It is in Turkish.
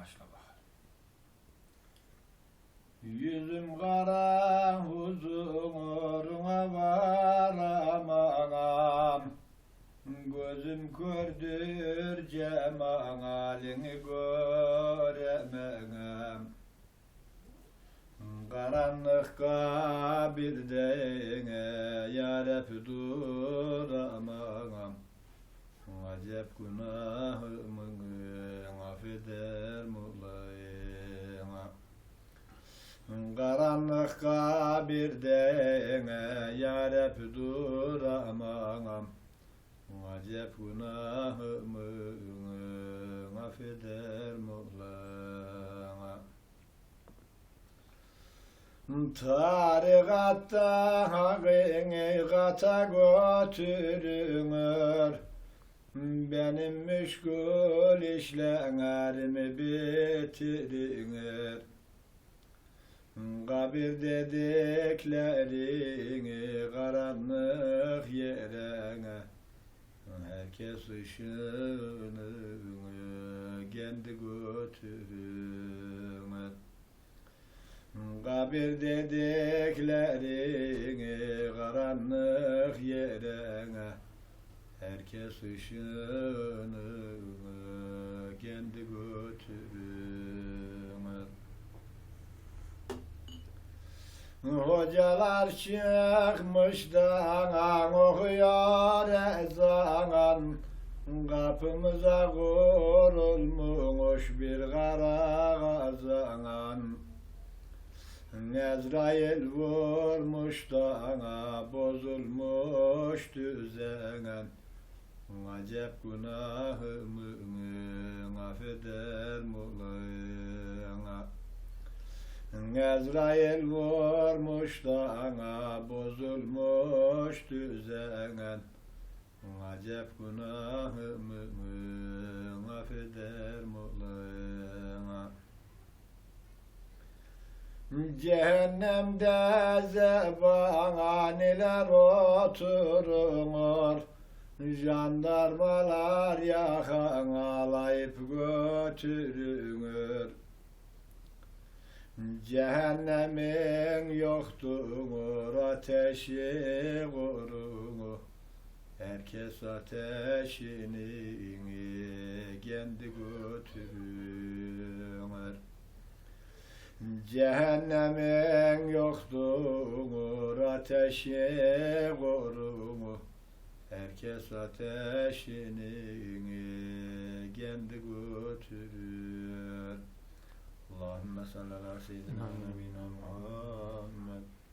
başla bakalım. Yüzüm kara huzuruna varamam. Gözüm kördür cemalini göremem. Karanlık kabirde yarep duramam Acep günahımı affeder mulayına Karanlık kabirde yarep duramam Acep günahımı affeder mulayına Tarikatta hakikata götürünür Benim müşkül işlerimi bitirinir Kabir dediklerini karanlık yerine Herkes ışığını kendi götürür. Kabir dediklerini karanlık yerine Herkes ışığını kendi götürür Hocalar çıkmış da okuyor ezan. Kapımıza kurulmuş bir kara kazan. Nezrail vurmuş da bozulmuş düzen Acep günahımı affeder mulayana Ezrail vurmuş da bozulmuş düzen Acep günahımı affeder mulayana Cehennemde zebaniler oturur Jandarmalar yakalayıp götürür Cehennemin yoktur ateşi kurunu Herkes ateşini kendi götürür Cehennemin yoktur ateşi kurunu Herkes ateşini kendi götürür. Allahümme ala seyyidina ve nebina Muhammed